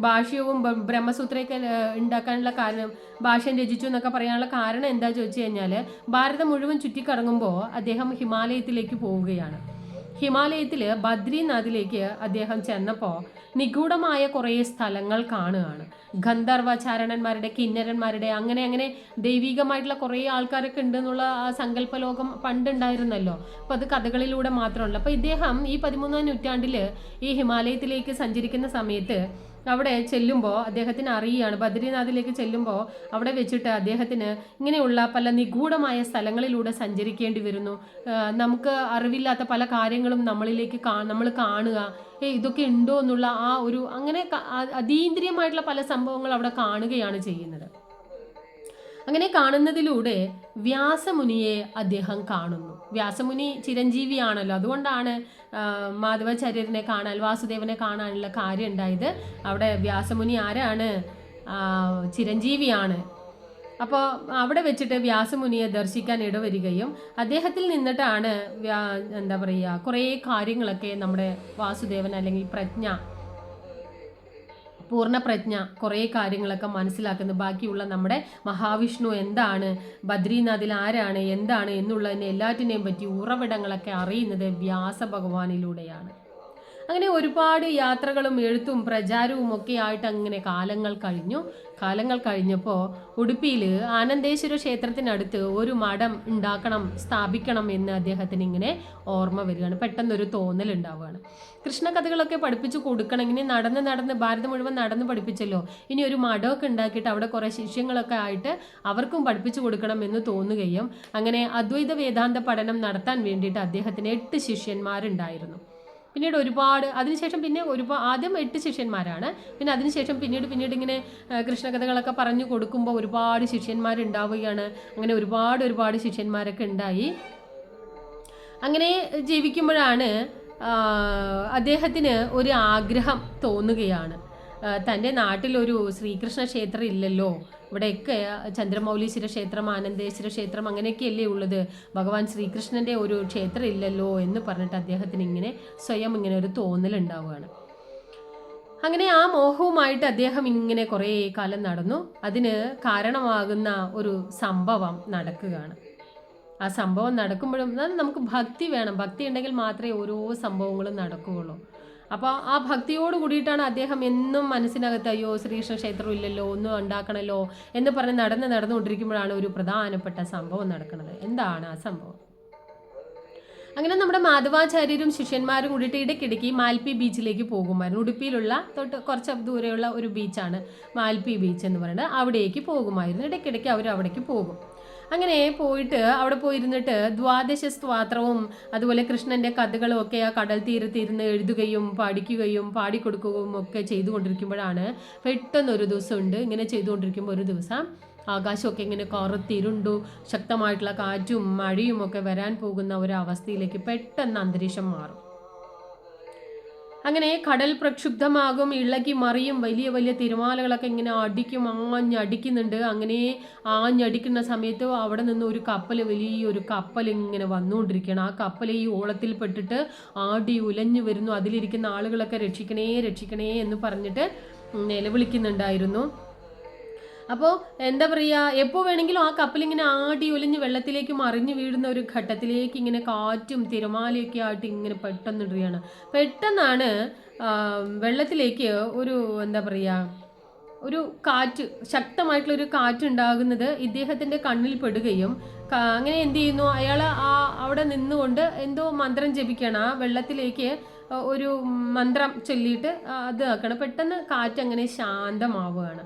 ഭാഷ്യവും ബ്രഹ്മസൂത്രയൊക്കെ ഉണ്ടാക്കാനുള്ള കാരണം ഭാഷ്യം രചിച്ചു എന്നൊക്കെ പറയാനുള്ള കാരണം എന്താ ചോദിച്ചു കഴിഞ്ഞാൽ ഭാരതം മുഴുവൻ ചുറ്റിക്കറങ്ങുമ്പോൾ അദ്ദേഹം ഹിമാലയത്തിലേക്ക് പോവുകയാണ്. ഹിമാലയത്തിൽ ബദ്രിനാഥിലേക്ക് അദ്ദേഹം ചെന്നപ്പോൾ നിഗൂഢമായ കുറേ സ്ഥലങ്ങൾ കാണുകയാണ്. ഗന്ധർവചാരണന്മാരുടെ കിന്നരന്മാരുടെ അങ്ങനെ അങ്ങനെ ദൈവികമായിട്ടുള്ള കുറേ ആൾക്കാരൊക്കെ ഉണ്ടെന്നുള്ള ആ സങ്കല്പലോകം പണ്ടുണ്ടായിരുന്നല്ലോ. അപ്പോൾ അത് കഥകളിലൂടെ മാത്രമല്ല. അപ്പോൾ ഇദ്ദേഹം ഈ പതിമൂന്നാം നൂറ്റാണ്ടിൽ ഈ ഹിമാലയത്തിലേക്ക് സഞ്ചരിക്കുന്ന സമയത്ത് അവിടെ ചെല്ലുമ്പോൾ അദ്ദേഹത്തിന് അറിയുകയാണ് ബദ്രിനാഥിലേക്ക് ചെല്ലുമ്പോൾ അവിടെ വെച്ചിട്ട് അദ്ദേഹത്തിന് ഇങ്ങനെയുള്ള പല നിഗൂഢമായ സ്ഥലങ്ങളിലൂടെ സഞ്ചരിക്കേണ്ടി വരുന്നു. നമുക്ക് അറിവില്ലാത്ത പല കാര്യങ്ങളും നമ്മളിലേക്ക് നമ്മൾ കാണുക. ഏ ഇതൊക്കെ ഉണ്ടോ എന്നുള്ള ആ ഒരു അങ്ങനെ അതീന്ദ്രിയമായിട്ടുള്ള പല സംഭവങ്ങൾ അവിടെ കാണുകയാണ് ചെയ്യുന്നത്. അങ്ങനെ കാണുന്നതിലൂടെ വ്യാസമുനിയെ അദ്ദേഹം കാണുന്നു. വ്യാസമുനി ചിരഞ്ജീവിയാണല്ലോ. അതുകൊണ്ടാണ് ആ, മാധവാചാര്യരനെ കാണാൻ വാസുദേവനെ കാണാനുള്ള കാര്യം ഉണ്ടായത്. അവിടെ വ്യാസമുനി ആരാണ്? ചിരഞ്ജീവിയാണ്. അപ്പോൾ അവിടെ വെച്ചിട്ട് വ്യാസമുനിയെ ദർശിക്കാൻ ഇടവരികയും അദ്ദേഹത്തിൽ നിന്നിട്ടാണ് എന്താ പറയുക കുറേ കാര്യങ്ങളൊക്കെ നമ്മുടെ വാസുദേവൻ അല്ലെങ്കിൽ പ്രജ്ഞ പൂർണപ്രജ്ഞ കുറേ കാര്യങ്ങളൊക്കെ മനസ്സിലാക്കുന്നു. ബാക്കിയുള്ള നമ്മുടെ മഹാവിഷ്ണു എന്താണ്? ബദ്രീനാഥിൽ ആരാണ്? എന്താണ്? എന്നുള്ളതിനെ എല്ലാറ്റിനെയും പറ്റി ഉറവിടങ്ങളൊക്കെ അറിയുന്നത് വ്യാസ ഭഗവാനിലൂടെയാണ് അങ്ങനെ ഒരുപാട് യാത്രകളും എഴുത്തും പ്രചാരവും ഒക്കെ ആയിട്ട് അങ്ങനെ കാലങ്ങൾ കഴിഞ്ഞു. കാലങ്ങൾ കഴിഞ്ഞപ്പോൾ ഉടുപ്പിയിൽ ആനന്ദേശ്വര ക്ഷേത്രത്തിനടുത്ത് ഒരു മഠം ഉണ്ടാക്കണം സ്ഥാപിക്കണം എന്ന് അദ്ദേഹത്തിന് ഇങ്ങനെ ഓർമ്മ വരികയാണ്. പെട്ടെന്നൊരു തോന്നൽ ഉണ്ടാവുകയാണ്. കൃഷ്ണകഥകളൊക്കെ പഠിപ്പിച്ചു കൊടുക്കണം. ഇങ്ങനെ നടന്ന് നടന്ന് ഭാരതം മുഴുവൻ നടന്ന് പഠിപ്പിച്ചല്ലോ. ഇനി ഒരു മഠമൊക്കെ ഉണ്ടാക്കിയിട്ട് അവിടെ കുറേ ശിഷ്യങ്ങളൊക്കെ ആയിട്ട് അവർക്കും പഠിപ്പിച്ചു കൊടുക്കണം എന്ന് തോന്നുകയും അങ്ങനെ അദ്വൈത വേദാന്ത പഠനം നടത്താൻ വേണ്ടിയിട്ട് അദ്ദേഹത്തിന് എട്ട് ശിഷ്യന്മാരുണ്ടായിരുന്നു. പിന്നീട് ഒരുപാട് അതിനുശേഷം പിന്നെ ഒരുപാട് ആദ്യം എട്ട് ശിഷ്യന്മാരാണ്. പിന്നെ അതിനുശേഷം പിന്നീട് പിന്നീട് ഇങ്ങനെ കൃഷ്ണകഥകളൊക്കെ പറഞ്ഞു കൊടുക്കുമ്പോൾ ഒരുപാട് ശിഷ്യന്മാരുണ്ടാവുകയാണ്. അങ്ങനെ ഒരുപാട് ഒരുപാട് ശിഷ്യന്മാരൊക്കെ ഉണ്ടായി. അങ്ങനെ ജീവിക്കുമ്പോഴാണ് അദ്ദേഹത്തിന് ഒരു ആഗ്രഹം തോന്നുകയാണ്. തന്റെ നാട്ടിലൊരു ശ്രീകൃഷ്ണ ക്ഷേത്രം ഇല്ലല്ലോ ഇവിടെയൊക്കെ ചന്ദ്രമൗലീശ്വര ക്ഷേത്രം ആനന്ദേശ്വര ക്ഷേത്രം അങ്ങനെയൊക്കെയല്ലേ ഉള്ളത്? ഭഗവാൻ ശ്രീകൃഷ്ണന്റെ ഒരു ക്ഷേത്രം ഇല്ലല്ലോ എന്ന് പറഞ്ഞിട്ട് അദ്ദേഹത്തിന് ഇങ്ങനെ സ്വയം ഇങ്ങനെ ഒരു തോന്നലുണ്ടാവുകയാണ് അങ്ങനെ ആ മോഹവുമായിട്ട് അദ്ദേഹം ഇങ്ങനെ കുറേ കാലം നടന്നു. അതിന് കാരണമാകുന്ന ഒരു സംഭവം നടക്കുകയാണ്. ആ സംഭവം നടക്കുമ്പോഴും നമുക്ക് ഭക്തി വേണം. ഭക്തി ഉണ്ടെങ്കിൽ മാത്രമേ ഓരോ സംഭവങ്ങളും നടക്കുകയുള്ളൂ. അപ്പോൾ ആ ഭക്തിയോട് കൂടിയിട്ടാണ് അദ്ദേഹം എന്നും മനസ്സിനകത്ത് അയ്യോ ശ്രീകൃഷ്ണ ക്ഷേത്രം ഇല്ലല്ലോ ഒന്നും ഉണ്ടാക്കണല്ലോ എന്ന് പറഞ്ഞ് നടന്ന് നടന്നുകൊണ്ടിരിക്കുമ്പോഴാണ് ഒരു പ്രധാനപ്പെട്ട സംഭവം നടക്കുന്നത്. എന്താണ് ആ സംഭവം? അങ്ങനെ നമ്മുടെ മാധവാചാര്യരും ശിഷ്യന്മാരും കൂടിയിട്ട് ഇടയ്ക്കിടയ്ക്ക് മാൽപി ബീച്ചിലേക്ക് പോകുമായിരുന്നു. ഉടുപ്പിയിലുള്ള തൊട്ട് കുറച്ച് ദൂരെയുള്ള ഒരു ബീച്ചാണ് മാൽപി ബീച്ച് എന്ന് പറയുന്നത്. അവിടേക്ക് പോകുമായിരുന്നു. ഇടയ്ക്കിടയ്ക്ക് അവർ അവിടേക്ക് പോകും. അങ്ങനെ പോയിട്ട് അവിടെ പോയിരുന്നിട്ട് ദ്വാദശ സ്വാത്രവും അതുപോലെ കൃഷ്ണന്റെ കഥകളും ഒക്കെ ആ കടൽ തീരത്തിരുന്ന് എഴുതുകയും പഠിക്കുകയും പാടിക്കൊടുക്കുകയും ഒക്കെ ചെയ്തുകൊണ്ടിരിക്കുമ്പോഴാണ് പെട്ടെന്ന് ഒരു ദിവസം ഉണ്ട് ഇങ്ങനെ ചെയ്തുകൊണ്ടിരിക്കുമ്പോൾ ഒരു ദിവസം ആകാശമൊക്കെ ഇങ്ങനെ കറുത്തിരുണ്ടു. ശക്തമായിട്ടുള്ള കാറ്റും മഴയും ഒക്കെ വരാൻ പോകുന്ന ഒരു അവസ്ഥയിലേക്ക് പെട്ടെന്ന് അന്തരീക്ഷം മാറും. അങ്ങനെ കടൽ പ്രക്ഷുബ്ധമാകും ഇളകി മറിയും വലിയ വലിയ തിരമാലകളൊക്കെ ഇങ്ങനെ അടിക്കും ആഞ്ഞടിക്കുന്നുണ്ട് അങ്ങനെ ആഞ്ഞടിക്കുന്ന സമയത്ത് അവിടെ നിന്ന് ഒരു കപ്പൽ വലിയൊരു കപ്പൽ ഇങ്ങനെ വന്നുകൊണ്ടിരിക്കുകയാണ്. ആ കപ്പൽ ഈ ഓളത്തിൽ പെട്ടിട്ട് ആടി ഉലഞ്ഞു വരുന്നു. അതിലിരിക്കുന്ന ആളുകളൊക്കെ രക്ഷിക്കണേ രക്ഷിക്കണേ എന്ന് പറഞ്ഞിട്ട് നിലവിളിക്കുന്നുണ്ടായിരുന്നു. അപ്പോൾ എന്താ പറയുക എപ്പോൾ വേണമെങ്കിലും ആ കപ്പലിങ്ങനെ ആടി ഒലിഞ്ഞ് വെള്ളത്തിലേക്ക് മറിഞ്ഞു വീഴുന്ന ഒരു ഘട്ടത്തിലേക്ക് ഇങ്ങനെ കാറ്റും തിരമാലയൊക്കെ ആയിട്ട് ഇങ്ങനെ പെട്ടെന്ന് ഇടുകയാണ്. പെട്ടെന്നാണ് വെള്ളത്തിലേക്ക് ഒരു എന്താ പറയുക ഒരു കാറ്റ് ശക്തമായിട്ടുള്ളൊരു കാറ്റ് ഉണ്ടാകുന്നത് ഇദ്ദേഹത്തിന്റെ കണ്ണിൽ പെടുകയും അങ്ങനെ എന്ത് ചെയ്യുന്നു അയാൾ ആ അവിടെ നിന്നുകൊണ്ട് എന്തോ മന്ത്രം ജപിക്കണം. ആ വെള്ളത്തിലേക്ക് ഒരു മന്ത്രം ചൊല്ലിയിട്ട് അത് ആക്കണം. പെട്ടെന്ന് കാറ്റ് അങ്ങനെ ശാന്തമാവുകയാണ്.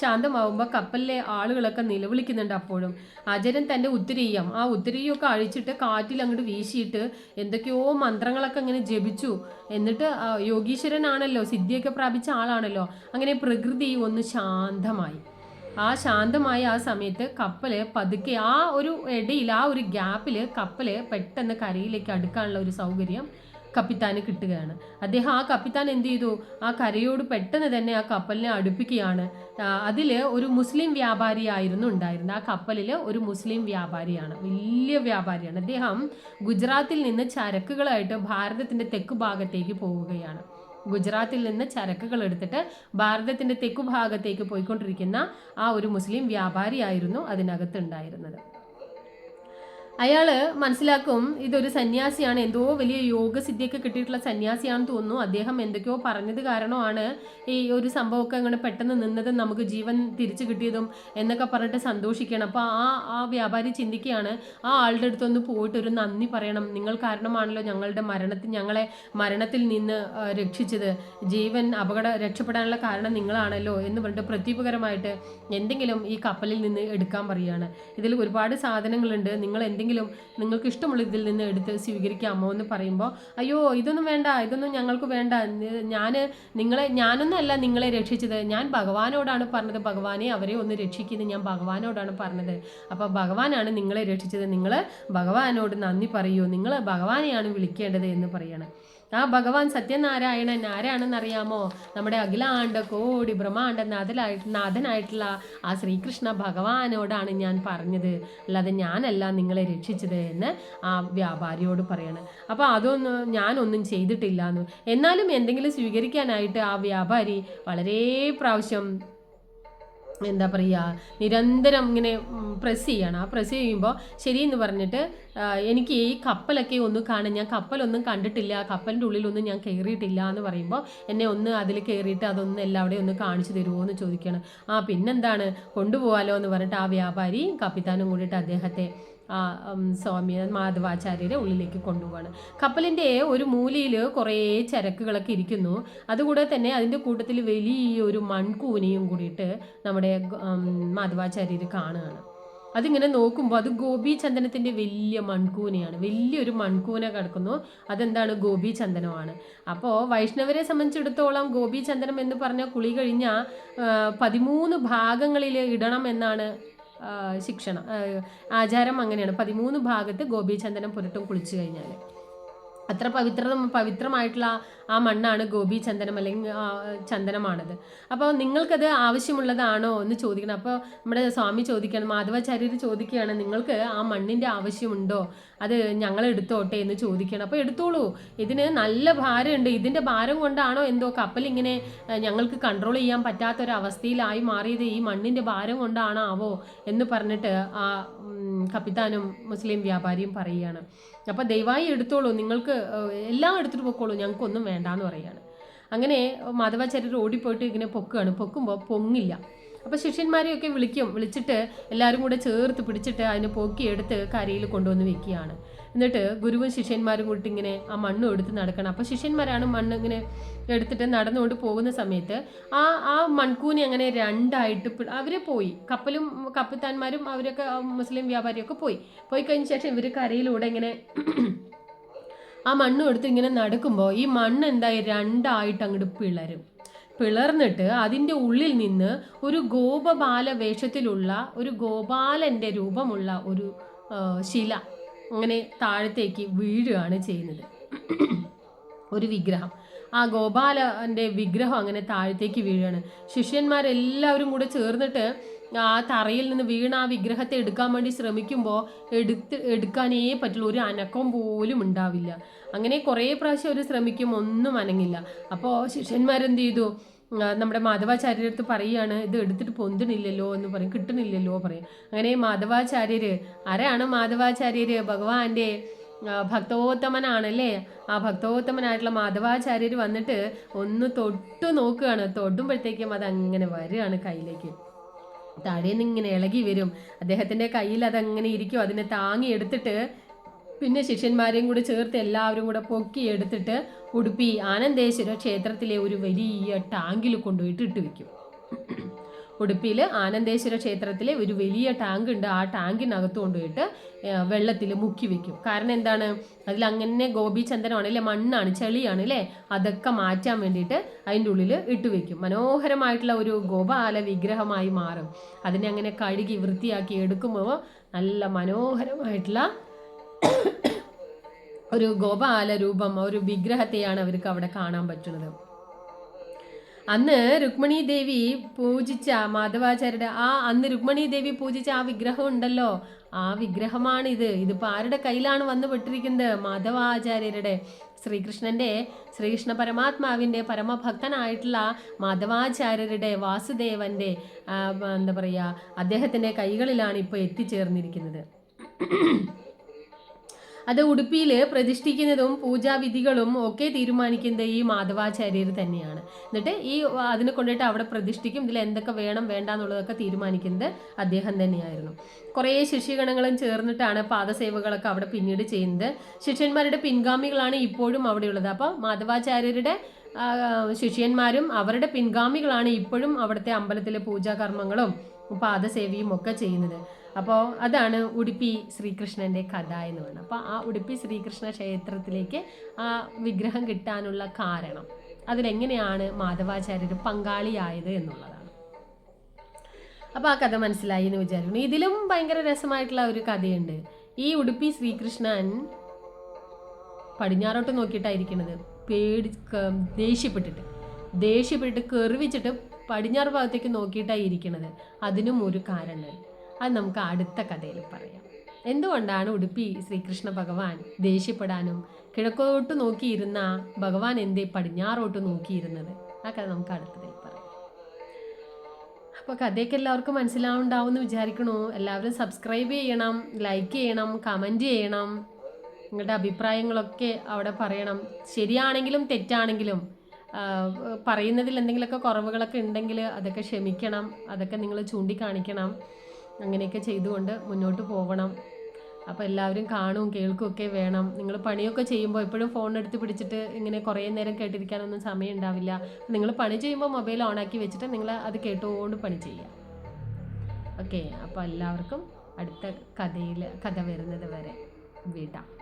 ശാന്തമാവുമ്പോൾ കപ്പലിലെ ആളുകളൊക്കെ നിലവിളിക്കുന്നുണ്ട് അപ്പോഴും. അജരൻ തന്റെ ഉത്തരീയം ആ ഉത്തരീയമൊക്കെ അഴിച്ചിട്ട് കാറ്റിൽ അങ്ങോട്ട് വീശിയിട്ട് എന്തൊക്കെയോ മന്ത്രങ്ങളൊക്കെ അങ്ങനെ ജപിച്ചു. എന്നിട്ട് യോഗീശ്വരനാണല്ലോ സിദ്ധിയൊക്കെ പ്രാപിച്ച ആളാണല്ലോ. അങ്ങനെ പ്രകൃതി ഒന്ന് ശാന്തമായി. ആ ശാന്തമായ ആ സമയത്ത് കപ്പൽ പതുക്കെ ആ ഒരു ഇടയിൽ ആ ഒരു ഗ്യാപ്പിൽ കപ്പൽ പെട്ടെന്ന് കരയിലേക്ക് അടുക്കാനുള്ള ഒരു സൗകര്യം കപ്പിത്താന് കിട്ടുകയാണ്. അദ്ദേഹം ആ കപ്പിത്താൻ എന്ത് ചെയ്തു? ആ കരയോട് പെട്ടെന്ന് തന്നെ ആ കപ്പലിനെ അടുപ്പിക്കുകയാണ്. അതിൽ ഒരു മുസ്ലിം വ്യാപാരിയായിരുന്നു ഉണ്ടായിരുന്നത്. ആ കപ്പലിൽ ഒരു മുസ്ലിം വ്യാപാരിയാണ്. വലിയ വ്യാപാരിയാണ്. അദ്ദേഹം ഗുജറാത്തിൽ നിന്ന് ചരക്കുകളായിട്ട് ഭാരതത്തിന്റെ തെക്ക് ഭാഗത്തേക്ക് പോവുകയാണ്. ഗുജറാത്തിൽ നിന്ന് ചരക്കുകൾ എടുത്തിട്ട് ഭാരതത്തിന്റെ തെക്കു ഭാഗത്തേക്ക് പോയിക്കൊണ്ടിരിക്കുന്ന ആ ഒരു മുസ്ലിം വ്യാപാരിയായിരുന്നു അതിനകത്ത് ഉണ്ടായിരുന്നത്. അയാൾ മനസ്സിലാക്കും ഇതൊരു സന്യാസിയാണ്. എന്തോ വലിയ യോഗസിദ്ധിയൊക്കെ കിട്ടിയിട്ടുള്ള സന്യാസിയാണെന്ന് തോന്നുന്നു. അദ്ദേഹം എന്തൊക്കെയോ പറഞ്ഞത് കാരണമാണ് ഈ ഒരു സംഭവമൊക്കെ അങ്ങനെ പെട്ടെന്ന് നിന്നതും നമുക്ക് ജീവൻ തിരിച്ചു കിട്ടിയതും എന്നൊക്കെ പറഞ്ഞിട്ട് സന്തോഷിക്കണം അപ്പോൾ ആ ആ വ്യാപാരി ചിന്തിക്കുകയാണ് ആ ആളുടെ അടുത്തൊന്ന് പോയിട്ട് ഒരു നന്ദി പറയണം. നിങ്ങൾ കാരണമാണല്ലോ ഞങ്ങളുടെ മരണത്തിൽ ഞങ്ങളെ മരണത്തിൽ നിന്ന് രക്ഷിച്ചത്. ജീവൻ അപകട രക്ഷപ്പെടാനുള്ള കാരണം നിങ്ങളാണല്ലോ എന്ന് പറഞ്ഞിട്ട് പ്രതീപകരമായിട്ട് എന്തെങ്കിലും ഈ കപ്പലിൽ നിന്ന് എടുക്കാൻ പറയുകയാണ്. ഇതിൽ ഒരുപാട് സാധനങ്ങളുണ്ട്. നിങ്ങൾ എന്തെങ്കിലും എന്തെങ്കിലും നിങ്ങൾക്ക് ഇഷ്ടമുള്ള ഇതിൽ നിന്ന് എടുത്ത് സ്വീകരിക്കാമോ എന്ന് പറയുമ്പോൾ അയ്യോ ഇതൊന്നും വേണ്ട ഇതൊന്നും ഞങ്ങൾക്ക് വേണ്ട. ഞാൻ നിങ്ങളെ ഞാനൊന്നല്ല നിങ്ങളെ രക്ഷിച്ചത്. ഞാൻ ഭഗവാനോടാണ് പറഞ്ഞത്. ഭഗവാനെ അവരെ ഒന്ന് രക്ഷിക്കുന്നത് ഞാൻ ഭഗവാനോടാണ് പറഞ്ഞത്. അപ്പോൾ ഭഗവാനാണ് നിങ്ങളെ രക്ഷിച്ചത്. നിങ്ങൾ ഭഗവാനോട് നന്ദി പറയൂ. നിങ്ങൾ ഭഗവാനെയാണ് വിളിക്കേണ്ടത് എന്ന് പറയണം. ആ ഭഗവാൻ സത്യനാരായണൻ ആരാണെന്നറിയാമോ? നമ്മുടെ അഖിലാണ്ട കോടി ബ്രഹ്മാണ്ട നാഥനായിട്ട് നാഥനായിട്ടുള്ള ആ ശ്രീകൃഷ്ണ ഭഗവാനോടാണ് ഞാൻ പറഞ്ഞത്. അല്ലാതെ ഞാനല്ല നിങ്ങളെ രക്ഷിച്ചത് എന്ന് ആ വ്യാപാരിയോട് പറയാണ്. അപ്പോൾ അതൊന്നും ഞാനൊന്നും ചെയ്തിട്ടില്ല എന്ന് എന്നാലും എന്തെങ്കിലും സ്വീകരിക്കാനായിട്ട് ആ വ്യാപാരി വളരെ പ്രാവശ്യം എന്താ പറയുക നിരന്തരം ഇങ്ങനെ പ്രസ് ചെയ്യണം. ആ പ്രസ് ചെയ്യുമ്പോൾ ശരിയെന്ന് പറഞ്ഞിട്ട് എനിക്ക് ഈ കപ്പലൊക്കെ ഒന്ന് കാണാൻ ഞാൻ കപ്പലൊന്നും കണ്ടിട്ടില്ല കപ്പലിന്റെ ഉള്ളിലൊന്നും ഞാൻ കയറിയിട്ടില്ല എന്ന് പറയുമ്പോൾ എന്നെ ഒന്ന് അതിൽ കയറിയിട്ട് അതൊന്ന് എല്ലാവിടെയും ഒന്ന് കാണിച്ചു തരുമോ എന്ന് ചോദിക്കണം. ആ പിന്നെന്താണ്? കൊണ്ടുപോകാലോ എന്ന് പറഞ്ഞിട്ട് ആ വ്യാപാരി കപ്പിത്താനും കൂടിയിട്ട് അദ്ദേഹത്തെ സ്വാമി മാധവാചാര്യരെ ഉള്ളിലേക്ക് കൊണ്ടുപോവാണ്. കപ്പലിന്റെ ഒരു മൂലയിൽ കുറേ ചരക്കുകളൊക്കെ ഇരിക്കുന്നു. അതുകൂടെ തന്നെ അതിന്റെ കൂട്ടത്തിൽ വലിയൊരു മൺകൂനയും കൂടിയിട്ട് നമ്മുടെ മാധവാചാര്യർ കാണുകയാണ്. അതിങ്ങനെ നോക്കുമ്പോൾ അത് ഗോപി ചന്ദനത്തിന്റെ വലിയ മൺകൂനയാണ്. വലിയൊരു മൺകൂന കിടക്കുന്നു. അതെന്താണ്? ഗോപി ചന്ദനമാണ് അപ്പോൾ വൈഷ്ണവരെ സംബന്ധിച്ചിടത്തോളം ഗോപി ചന്ദനം എന്ന് പറഞ്ഞാൽ കുളി കഴിഞ്ഞാൽ പതിമൂന്ന് ഭാഗങ്ങളിൽ ഇടണം എന്നാണ് ശിക്ഷണം ആചാരം അങ്ങനെയാണ്. പതിമൂന്ന് ഭാഗത്ത് ഗോപീചന്ദനം പുരട്ടും കുളിച്ചു കഴിഞ്ഞാൽ അത്ര പവിത്ര പവിത്രമായിട്ടുള്ള ആ മണ്ണാണ് ഗോപി ചന്ദനം അല്ലെങ്കിൽ ചന്ദനമാണത്. അപ്പോൾ നിങ്ങൾക്കത് ആവശ്യമുള്ളതാണോ എന്ന് ചോദിക്കണം. അപ്പോൾ നമ്മുടെ സ്വാമി ചോദിക്കണം മാധവാചാര്യർ ചോദിക്കുകയാണ് നിങ്ങൾക്ക് ആ മണ്ണിന്റെ ആവശ്യമുണ്ടോ? അത് ഞങ്ങൾ എടുത്തോട്ടെ? എന്ന് ചോദിക്കണം അപ്പോൾ എടുത്തോളൂ. ഇതിന് നല്ല ഭാരമുണ്ട്. ഇതിന്റെ ഭാരം കൊണ്ടാണോ എന്തോ കപ്പൽ ഇങ്ങനെ ഞങ്ങൾക്ക് കൺട്രോൾ ചെയ്യാൻ പറ്റാത്തൊരവസ്ഥയിലായി മാറിയത്. ഈ മണ്ണിന്റെ ഭാരം കൊണ്ടാണോ ആവോ എന്ന് പറഞ്ഞിട്ട് ആ കപ്പിത്താനും മുസ്ലിം വ്യാപാരിയും പറയുകയാണ്. അപ്പോൾ ദയവായി എടുത്തോളൂ നിങ്ങൾക്ക് എല്ലാം എടുത്തിട്ട് പൊക്കോളൂ ഞങ്ങൾക്കൊന്നും വേണ്ടാന്ന് പറയുകയാണ്. അങ്ങനെ മാധവാചാര്യർ ഓടിപ്പോയിട്ട് ഇങ്ങനെ പൊക്കുകയാണ്. പൊക്കുമ്പോൾ പൊങ്ങില്ല. അപ്പോൾ ശിഷ്യന്മാരെയൊക്കെ വിളിക്കും വിളിച്ചിട്ട് എല്ലാവരും കൂടെ ചേർത്ത് പിടിച്ചിട്ട് അതിനെ പൊക്കിയെടുത്ത് കരയിൽ കൊണ്ടുവന്ന് വെക്കുകയാണ്. എന്നിട്ട് ഗുരുവും ശിഷ്യന്മാരും കൂട്ടി ഇങ്ങനെ ആ മണ്ണും എടുത്ത് നടക്കണം. അപ്പോൾ ശിഷ്യന്മാരാണ് മണ്ണ് ഇങ്ങനെ എടുത്തിട്ട് നടന്നുകൊണ്ട് പോകുന്ന സമയത്ത് ആ ആ മൺകൂനി അങ്ങനെ രണ്ടായിട്ട് അവർ പോയി. കപ്പലും കപ്പത്താന്മാരും അവരൊക്കെ മുസ്ലിം വ്യാപാരിയൊക്കെ പോയി. പോയി കഴിഞ്ഞ ശേഷം ഇവർ കരയിലൂടെ ഇങ്ങനെ ആ മണ്ണും എടുത്ത് ഇങ്ങനെ നടക്കുമ്പോൾ ഈ മണ്ണ് എന്തായി? രണ്ടായിട്ട് അങ്ങോട്ട് പിളരും. പിളർന്നിട്ട് അതിന്റെ ഉള്ളിൽ നിന്ന് ഒരു ഗോപബാല വേഷത്തിലുള്ള ഒരു ഗോപാലന്റെ രൂപമുള്ള ഒരു ശില അങ്ങനെ താഴത്തേക്ക് വീഴുകയാണ് ചെയ്യുന്നത്. ഒരു വിഗ്രഹം. ആ ഗോപാലന്റെ വിഗ്രഹം അങ്ങനെ താഴത്തേക്ക് വീഴുകയാണ്. ശിഷ്യന്മാരെല്ലാവരും കൂടെ ചേർന്നിട്ട് ആ തറയിൽ നിന്ന് വീണ ആ വിഗ്രഹത്തെ എടുക്കാൻ വേണ്ടി ശ്രമിക്കുമ്പോൾ എടുത്ത് എടുക്കാനേ പറ്റുള്ളൂ. ഒരു അനക്കം പോലും ഉണ്ടാവില്ല. അങ്ങനെ കുറേ പ്രാവശ്യം അവർ ശ്രമിക്കും ഒന്നും അനങ്ങില്ല. അപ്പോൾ ശിഷ്യന്മാരെന്ത് ചെയ്തു? നമ്മുടെ മാധവാചാര്യടുത്ത് പറയുകയാണ് ഇത് എടുത്തിട്ട് പൊന്തിണില്ലല്ലോ എന്ന് പറയും. കിട്ടുന്നില്ലല്ലോ പറയും. അങ്ങനെ മാധവാചാര്യര് ആരാണ് മാധവാചാര്യര്? ഭഗവാന്റെ ഭക്തോത്തമനാണല്ലേ? ആ ഭക്തോത്തമനായിട്ടുള്ള മാധവാചാര്യർ വന്നിട്ട് ഒന്ന് തൊട്ട് നോക്കുകയാണ്. തൊടുമ്പോഴത്തേക്കും അത് അങ്ങനെ വരികയാണ് കയ്യിലേക്ക്. താഴേന്ന് ഇങ്ങനെ ഇളകി വരും. അദ്ദേഹത്തിന്റെ കയ്യിൽ അതങ്ങനെ ഇരിക്കും. അതിനെ താങ്ങി എടുത്തിട്ട് പിന്നെ ശിഷ്യന്മാരെയും കൂടെ ചേർത്ത് എല്ലാവരും കൂടെ പൊക്കി എടുത്തിട്ട് ഉടുപ്പി ആനന്ദേശ്വര ക്ഷേത്രത്തിലെ ഒരു വലിയ ടാങ്കിൽ കൊണ്ടുപോയിട്ട് ഇട്ട് വെക്കും. ഉടുപ്പിയിൽ ആനന്ദേശ്വര ക്ഷേത്രത്തിലെ ഒരു വലിയ ടാങ്ക് ഉണ്ട്. ആ ടാങ്കിനകത്ത് കൊണ്ടുപോയിട്ട് വെള്ളത്തിൽ മുക്കി വെക്കും. കാരണം എന്താണ്? അതിൽ അങ്ങനെ ഗോപിചന്ദനമാണ് അല്ലേ മണ്ണാണ് ചെളിയാണ് അല്ലേ? അതൊക്കെ മാറ്റാൻ വേണ്ടിയിട്ട് അതിന്റെ ഉള്ളിൽ ഇട്ട് വെക്കും. മനോഹരമായിട്ടുള്ള ഒരു ഗോപാല വിഗ്രഹമായി മാറും. അതിനെ അങ്ങനെ കഴുകി വൃത്തിയാക്കി എടുക്കുമ്പോൾ നല്ല മനോഹരമായിട്ടുള്ള ഒരു ഗോപാല രൂപം ഒരു വിഗ്രഹത്തെയാണ് അവർക്ക് അവിടെ കാണാൻ പറ്റുന്നത്. അന്ന് രുക്മിണി ദേവി പൂജിച്ച മാധവാചാര്യരുടെ ആ അന്ന് രുക്മിണി ദേവി പൂജിച്ച ആ വിഗ്രഹം ഉണ്ടല്ലോ. ആ വിഗ്രഹമാണിത്. ഇതിപ്പോൾ ആരുടെ കയ്യിലാണ് വന്നു പെട്ടിരിക്കുന്നത്? മാധവാചാര്യരുടെ ശ്രീകൃഷ്ണന്റെ ശ്രീകൃഷ്ണ പരമാത്മാവിന്റെ പരമഭക്തനായിട്ടുള്ള മാധവാചാര്യരുടെ വാസുദേവന്റെ എന്താ പറയുക അദ്ദേഹത്തിന്റെ കൈകളിലാണ് ഇപ്പോൾ എത്തിച്ചേർന്നിരിക്കുന്നത്. അത് ഉടുപ്പിയിൽ പ്രതിഷ്ഠിക്കുന്നതും പൂജാവിധികളും ഒക്കെ തീരുമാനിക്കുന്നത് ഈ മാധവാചാര്യർ തന്നെയാണ്. എന്നിട്ട് ഈ അതിനെ കൊണ്ടിട്ട് അവിടെ പ്രതിഷ്ഠിക്കും ഇതിൽ എന്തൊക്കെ വേണം വേണ്ട എന്നുള്ളതൊക്കെ തീരുമാനിക്കുന്നത് അദ്ദേഹം തന്നെയായിരുന്നു. കുറേ ശിഷ്യഗണങ്ങളും ചേർന്നിട്ടാണ് പാദസേവകളൊക്കെ അവിടെ പിന്നീട് ചെയ്യുന്നത്. ശിഷ്യന്മാരുടെ പിൻഗാമികളാണ് ഇപ്പോഴും അവിടെയുള്ളത്. അപ്പോൾ മാധവാചാര്യരുടെ ശിഷ്യന്മാരും അവരുടെ പിൻഗാമികളാണ് ഇപ്പോഴും അവിടുത്തെ അമ്പലത്തിലെ പൂജാകർമ്മങ്ങളും പാദസേവയും ഒക്കെ ചെയ്യുന്നത്. അപ്പോൾ അതാണ് ഉടുപ്പി ശ്രീകൃഷ്ണന്റെ കഥ എന്ന് പറയുന്നത്. അപ്പോൾ ആ ഉടുപ്പി ശ്രീകൃഷ്ണ ക്ഷേത്രത്തിലേക്ക് ആ വിഗ്രഹം കിട്ടാനുള്ള കാരണം അതിലെങ്ങനെയാണ് മാധവാചാര്യർ പങ്കാളിയായത് എന്നുള്ളതാണ്. അപ്പോൾ ആ കഥ മനസ്സിലായി എന്ന് വിചാരിക്കുന്നു. ഇതിലും ഭയങ്കര രസമായിട്ടുള്ള ഒരു കഥയുണ്ട്. ഈ ഉടുപ്പി ശ്രീകൃഷ്ണൻ പടിഞ്ഞാറോട്ട് നോക്കിയിട്ടായിരിക്കണത് പേടി ദേഷ്യപ്പെട്ടിട്ട്. ദേഷ്യപ്പെട്ടിട്ട് കെറിവിച്ചിട്ട് പടിഞ്ഞാറ് ഭാഗത്തേക്ക് നോക്കിയിട്ടാണ് ഇരിക്കുന്നത് അതിനും ഒരു കാരണം അത് നമുക്ക് അടുത്ത കഥയിൽ പറയാം. എന്തുകൊണ്ടാണ് ഉടുപ്പി ശ്രീകൃഷ്ണ ഭഗവാൻ ദേഷ്യപ്പെടാനും കിഴക്കോട്ട് നോക്കിയിരുന്ന ഭഗവാൻ എന്തേ പടിഞ്ഞാറോട്ട് നോക്കിയിരുന്നത്? ആ കഥ നമുക്ക് അടുത്തതിൽ പറയാം. അപ്പോൾ കഥയൊക്കെ എല്ലാവർക്കും മനസ്സിലാവുണ്ടാവും എന്ന് വിചാരിക്കണു. എല്ലാവരും സബ്സ്ക്രൈബ് ചെയ്യണം ലൈക്ക് ചെയ്യണം കമന്റ് ചെയ്യണം. നിങ്ങളുടെ അഭിപ്രായങ്ങളൊക്കെ അവിടെ പറയണം. ശരിയാണെങ്കിലും തെറ്റാണെങ്കിലും പറയുന്നതിൽ എന്തെങ്കിലുമൊക്കെ കുറവുകളൊക്കെ ഉണ്ടെങ്കിൽ അതൊക്കെ ക്ഷമിക്കണം. അതൊക്കെ നിങ്ങൾ ചൂണ്ടിക്കാണിക്കണം. അങ്ങനെയൊക്കെ ചെയ്തുകൊണ്ട് മുന്നോട്ട് പോകണം അപ്പോൾ എല്ലാവരും കാണും കേൾക്കുകയൊക്കെ വേണം. നിങ്ങൾ പണിയൊക്കെ ചെയ്യുമ്പോൾ എപ്പോഴും ഫോൺ എടുത്ത് പിടിച്ചിട്ട് ഇങ്ങനെ കുറേ നേരം കേട്ടിരിക്കാനൊന്നും സമയം ഉണ്ടാവില്ല. നിങ്ങൾ പണി ചെയ്യുമ്പോൾ മൊബൈൽ ഓണാക്കി വെച്ചിട്ട് നിങ്ങൾ അത് കേട്ടുകൊണ്ട് പണി ചെയ്യുക. ഓക്കെ അപ്പോൾ എല്ലാവർക്കും അടുത്ത കഥയിൽ കഥ വരുന്നത് വരെ വിടാം.